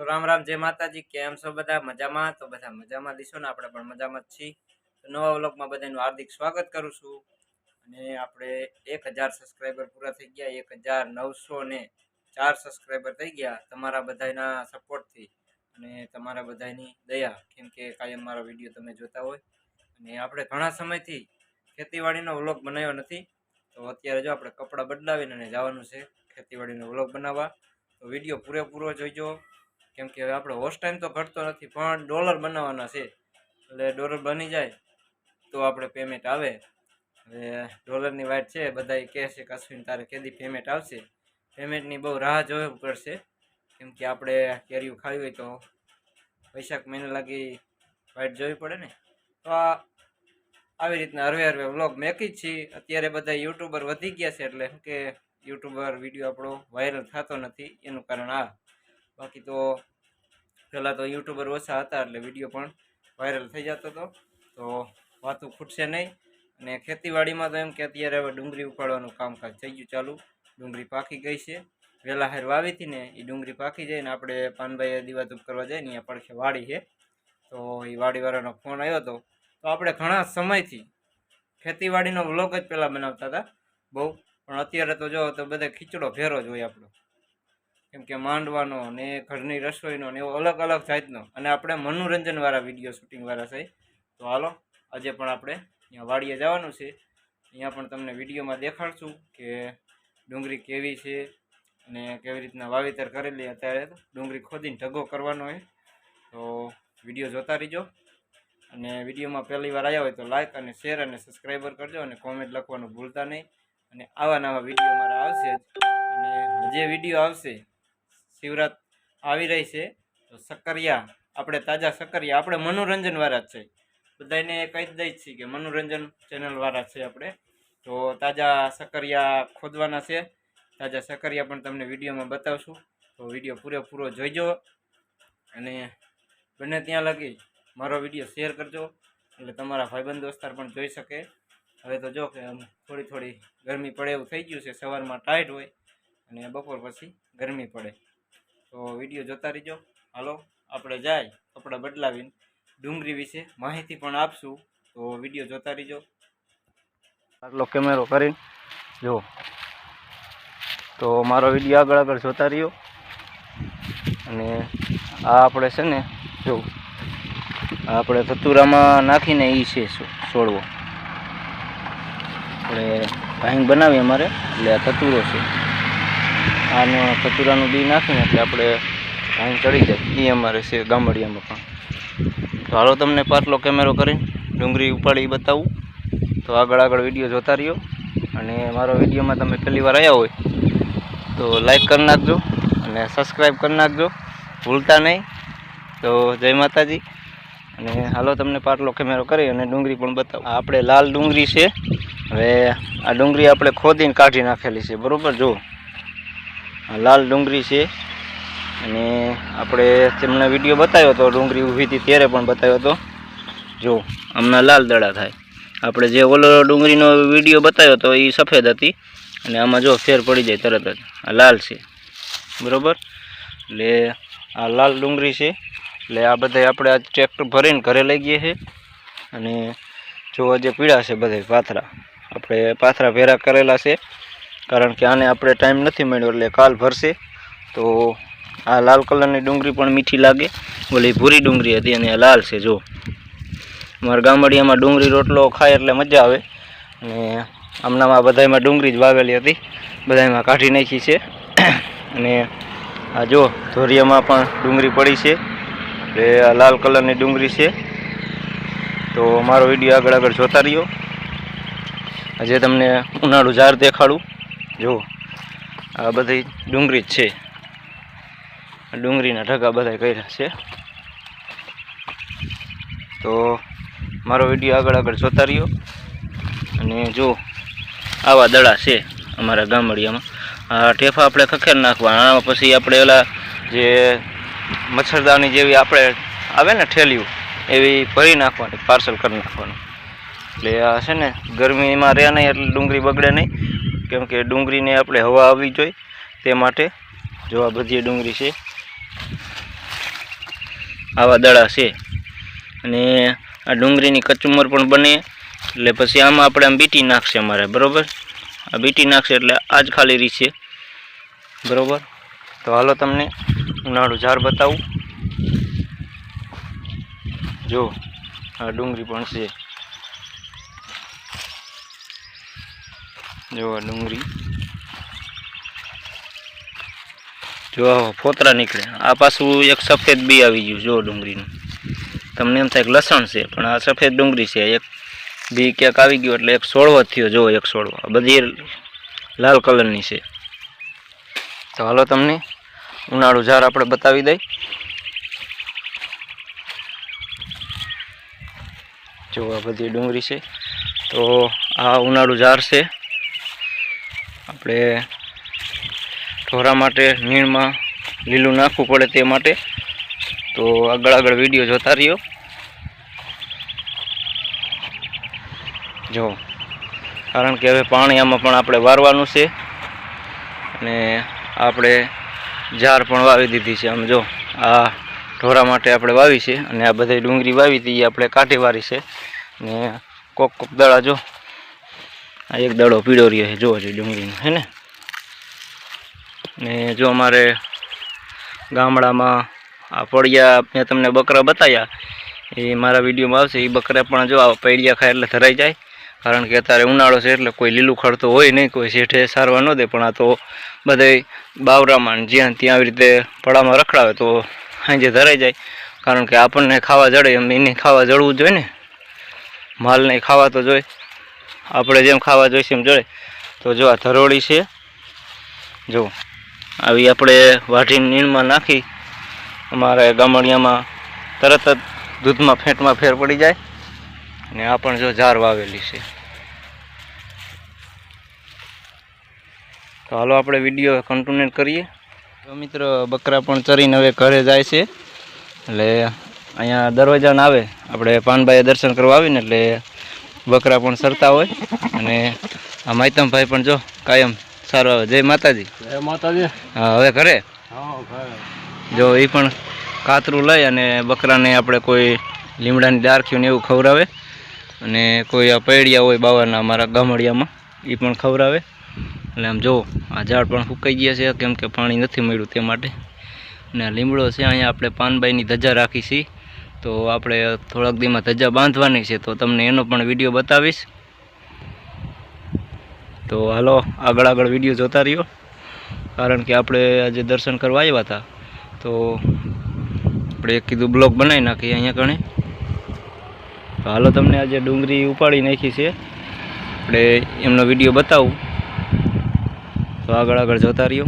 તો રામ રામ, જય માતાજી. કેમ છો બધા? મજામાં? તો બધા મજામાં. દીશો ને આપણે પણ મજામાં જ છીએ. તો નવા વ્લોગમાં બધાનું હાર્દિક સ્વાગત કરું છું. અને આપણે એક હજાર સબસ્ક્રાઈબર પૂરા થઈ ગયા. એક હજાર નવસો ને ચાર સબસ્ક્રાઈબર થઈ ગયા તમારા બધાના સપોર્ટથી. અને તમારા બધાની દયા, કેમ કે કાયમ મારો વીડિયો તમે જોતા હોય. અને આપણે ઘણા સમયથી ખેતીવાડીનો વ્લોગ બનાવ્યો નથી. તો અત્યારે જો આપણે કપડાં બદલાવીને અને જવાનું છે ખેતીવાડીનો વ્લોગ બનાવવા. તો વીડિયો પૂરેપૂરો જોઈજો. કેમ કે હવે આપણો હોસ્ટ ટાઈમ તો ઘટતો નથી, પણ ડોલર બનાવવાના છે. એટલે ડોલર બની જાય તો આપણે પેમેન્ટ આવે. હવે ડોલરની વાઇટ છે બધા કહે છે કે અશ્વિન તારે કેદી પેમેન્ટ આવશે? પેમેન્ટની બહુ રાહ જોવી પડશે. કેમ કે આપણે કેરીઓ ખાવી હોય તો વૈશાખ મહિને લાગી વાઇટ જોવી પડે ને. તો આવી રીતના હરવે હરવે વ્લોગ મેકી જ છીએ. અત્યારે બધા યુટ્યુબર વધી ગયા છે એટલે કે યુટ્યુબર વીડિયો આપણો વાયરલ થતો નથી. એનું કારણ આ. બાકી તો પહેલાં તો યુટ્યુબર ઓછા હતા એટલે વીડિયો પણ વાયરલ થઈ જતો હતો તો વાતું ખૂટશે નહીં. અને ખેતીવાડીમાં તો એમ કે અત્યારે હવે ડુંગળી ઉપાડવાનું કામકાજ થઈ ગયું ચાલુ. ડુંગળી પાકી ગઈ છે. વહેલા હાર વાવી હતી ને એ ડુંગળી પાકી જાય ને આપણે પાનભાઈએ દીવાધૂપ કરવા જાય ને અહીંયા પડખે વાડી છે. તો એ વાડીવાળાનો ફોન આવ્યો હતો તો આપણે ઘણા સમયથી ખેતીવાડીનો વ્લોગ જ પહેલાં બનાવતા હતા બહુ. પણ અત્યારે તો જો તો બધા ખીચડો ફેરો જ હોય આપણો. કેમ કે માંડવાનો ને ઘરની રસોઈનો ને એવો અલગ અલગ જાતનો. અને આપણે મનોરંજનવાળા વીડિયો શૂટિંગવાળા છે. તો હાલો, આજે પણ આપણે અહીંયા વાડીએ જવાનું છે. અહીંયા પણ તમને વિડીયોમાં દેખાડશું કે ડુંગળી કેવી છે અને કેવી રીતના વાવેતર કરેલી અત્યારે ડુંગળી ખોદીને ઢગો કરવાનો હોય તો વીડિયો જોતા રહીજો. અને વિડીયોમાં પહેલી વાર આવ્યા હોય તો લાઇક અને શેર અને સબસ્ક્રાઈબર કરજો અને કોમેન્ટ લખવાનું ભૂલતા નહીં. અને આવા નવા વીડિયો મારા આવશે જ. અને જે વીડિયો આવશે શિવરાત આવી રહી છે. તો સક્કરિયા, આપણે તાજા સક્કરિયા, આપણે મનોરંજનવાળા જ છે. બધાને કહી જ દઈ છીએ કે મનોરંજન ચેનલવાળા છે આપણે. તો તાજા સક્કરિયા ખોદવાના છે. તાજા સક્કરિયા પણ તમને વિડીયોમાં બતાવશું. તો વીડિયો પૂરેપૂરો જોઈજો અને બને ત્યાં લગી મારો વીડિયો શેર કરજો. એટલે તમારા ભાઈબંધ દોસ્તાર પણ જોઈ શકે. હવે તો જો કે થોડી થોડી ગરમી પડે એવું થઈ ગયું છે. સવારમાં ટાઈટ હોય અને બપોર પછી ગરમી પડે. તો વીડિયો જોતા રહીજો. હાલો, આપણે જાય, કપડાં બદલાવીને ડુંગળી વિશે માહિતી પણ આપશું. તો વીડિયો જોતા રહીજો. આટલો કેમેરો કરીને, જુઓ. તો મારો વીડિયો આગળ આગળ જોતા રહ્યો. અને આ આપણે છે ને જો આપણે ધતુરામાં નાખીને એ છે છોડવો આપણે ભાંગ બનાવીએ અમારે, એટલે આ ધતુરો છે. આનો કચુરાનું બી નાખીને એટલે આપણે ભાંગ ચડી જાય. એ અમારે છે ગામડિયામાં પણ. તો હાલો તમને પાછલો કેમેરો કરીને ડુંગળી ઉપાડી બતાવું. તો આગળ આગળ વીડિયો જોતા રહ્યો. અને મારો વિડીયોમાં તમે પહેલી વાર આવ્યા હોય, તો લાઈક કરી નાખજો અને સબસ્ક્રાઈબ કરી નાખજો. ભૂલતા નહીં. તો જય માતાજી. અને હાલો તમને પાટલો કેમેરો કરી અને ડુંગળી પણ બતાવો. આપણે લાલ ડુંગળી છે. હવે આ ડુંગળી આપણે ખોદીને કાઢી નાખેલી છે. બરાબર? જો આ લાલ ડુંગળી છે. અને આપણે તમને વીડિયો બતાવ્યો હતો, ડુંગળી ઊભી હતી ત્યારે પણ બતાવ્યો હતો. જો હમણાં લાલ દડા થાય. આપણે જે ઓલો ડુંગળીનો વીડિયો બતાવ્યો હતો એ સફેદ હતી. અને આમાં જો ફેર પડી જાય તરત જ. આ લાલ છે. બરાબર? એટલે આ લાલ ડુંગળી છે. એટલે આ બધા આપણે આ ટ્રેક્ટર ભરીને ઘરે લઈ ગઈએ છીએ અને જો જે પીળા છે બધા પાથરા. આપણે પાથરા ભેરા કરેલા છે. કારણ કે આને આપણે ટાઈમ નથી મળ્યો એટલે કાલ ભરશે. તો આ લાલ કલરની ડુંગળી પણ મીઠી લાગે. ઓલી ભૂરી ડુંગળી હતી અને આ લાલ છે જો મારા ગામડિયામાં ડુંગળી રોટલો ખાય એટલે મજા આવે. અને હમણાંમાં બધાયમાં ડુંગળી જ વાવેલી હતી. બધામાં કાઢી નાખી છે. અને આ જો ધોરિયામાં પણ ડુંગળી પડી છે. એટલે આ લાલ કલરની ડુંગળી છે. તો મારો વીડિયો આગળ આગળ જોતા રહ્યો. આજે તમને ઉનાળું ઝાડ દેખાડું. જો, આ બધી ડુંગળી જ છે. ડુંગળીના ઢગા બધા કર્યા છે. તો મારો વીડિયો આગળ આગળ જોતા રહ્યો. અને જો, આવા દડા છે અમારા ગામડિયામાં. આ ઠેફા આપણે ખખેર નાખવાના પછી આપણે ઓલા જે મચ્છરદાની જેવી આપણે આવે ને ઠેલીઓ, એવી ભરી નાખવાની, પાર્સલ કરી નાખવાનું. એટલે આ છે ને, ગરમીમાં રહે નહીં એટલે ડુંગળી બગડે નહીં. કેમ કે ડુંગળીને આપણે હવા આવવી જોઈએ તે માટે જો આ બધી ડુંગળી છે, આવા દડા છે. અને આ ડુંગળીની કચુંબર પણ બને, એટલે પછી આમાં આપણે આમ બીટી નાખશે અમારે, બરોબર? આ બીટી નાખશે એટલે આ જ ખાલી રી છે. બરાબર? તો હાલો તમને ઉનાળું ઝાડ બતાવું. જો, આ ડુંગળી પણ છે. જો ડુંગળી. જો ફોતરા નીકળે. આ પાછું એક સફેદ બી આવી ગયું, જો ડુંગળીનું. તમને એમ થાય કે લસણ છે, પણ આ સફેદ ડુંગળી છે. એક બી ક્યાંક આવી ગયું એટલે એક સોળવો થયો, જો એક સોળવો. બધી લાલ કલરની છે. તો હાલો તમને ઉનાળું ઝાડ આપણે બતાવી દઈ. જો બધી ડુંગળી છે. તો આ ઉનાળું ઝાડ છે. આપણે ઢોરા માટે નીણમાં લીલું નાખવું પડે તે માટે. તો આગળ આગળ વીડિયો જોતા રહ્યો. જો, કારણ કે હવે પાણી આમાં પણ આપણે વારવાનું છે. અને આપણે ઝાડ પણ વાવી દીધી છે. આમ જો, આ ઢોરા માટે આપણે વાવી છે. અને આ બધી ડુંગળી વાવી હતી, એ આપણે કાઢી વારી છે. ને કોક કોક દડા જો આ એક દડો પીળો રહ્યો છે, જોવો જોઈએ ડુંગળીનો, હે ને? ને જો અમારે ગામડામાં આ પડિયા મેં તમને બકરા બતાવ્યા એ મારા વિડીયોમાં આવશે, એ બકરા પણ જો આ પૈડિયા ખાય એટલે ધરાઈ જાય. કારણ કે અત્યારે ઉનાળો છે એટલે કોઈ લીલું ખડ હોય નહીં, કોઈ શેઠે સારવા ન દે, પણ આ તો બધે બાવરામાં જ્યાં ત્યાં આવી રીતે પડામાં રખડાવે તો સાંજે ધરાઈ જાય. કારણ કે આપણને ખાવા જડે, એમ એને ખાવા જડવું જોઈએ ને. માલને ખાવા તો જોઈએ. આપણે જેમ ખાવા જોઈશે એમ જોડે. તો જો આ ધરોળી છે. જો, આવી આપણે વાઢીને નીણમાં નાખી અમારે ગામડિયામાં તરત જ દૂધમાં ફેંટમાં ફેર પડી જાય. ને આ પણ જો ઝાર વાવેલી છે. તો હાલો આપણે વીડિયો કન્ટિન્યુ કરીએ. તો મિત્ર, બકરા પણ ચરીને હવે ઘરે જાય છે. એટલે અહીંયા દરવાજાને આવે. આપણે પાનભાઈએ દર્શન કરવા આવીને એટલે બકરા પણ સરતા હોય અને આ માયતમભાઈ પણ જો કાયમ સારું આવે. જય માતાજી. જય માતાજી. હા હવે ઘરે? જો એ પણ કાતરું લઈ અને બકરાને આપણે કોઈ લીમડાની ડારખ્યું ને એવું ખવડાવે અને કોઈ આ પૈડિયા હોય બાવાના અમારા ગામડિયામાં એ પણ ખવડાવે. એટલે આમ જુઓ આ ઝાડ પણ સુકાઈ ગયા છે કેમ કે પાણી નથી મળ્યું તે માટે. અને આ લીમડો છે અહીંયા આપણે પાનબાઈની ધજા રાખી છે તો આપણે થોડાક દીમાં ધજા બાંધવાની છે, તો તમને એનો પણ વીડિયો બતાવીશ. તો હાલો, આગળ આગળ વીડિયો જોતા રહ્યો. કારણ કે આપણે આજે દર્શન કરવા આવ્યા હતા. તો આપણે એક કીધું બ્લોગ બનાવી નાખીએ અહીંયા કણે તો હાલો, તમને આજે ડુંગળી ઉપાડી નાખી છે. આપણે એમનો વીડિયો બતાવું. તો આગળ આગળ જોતા રહ્યો.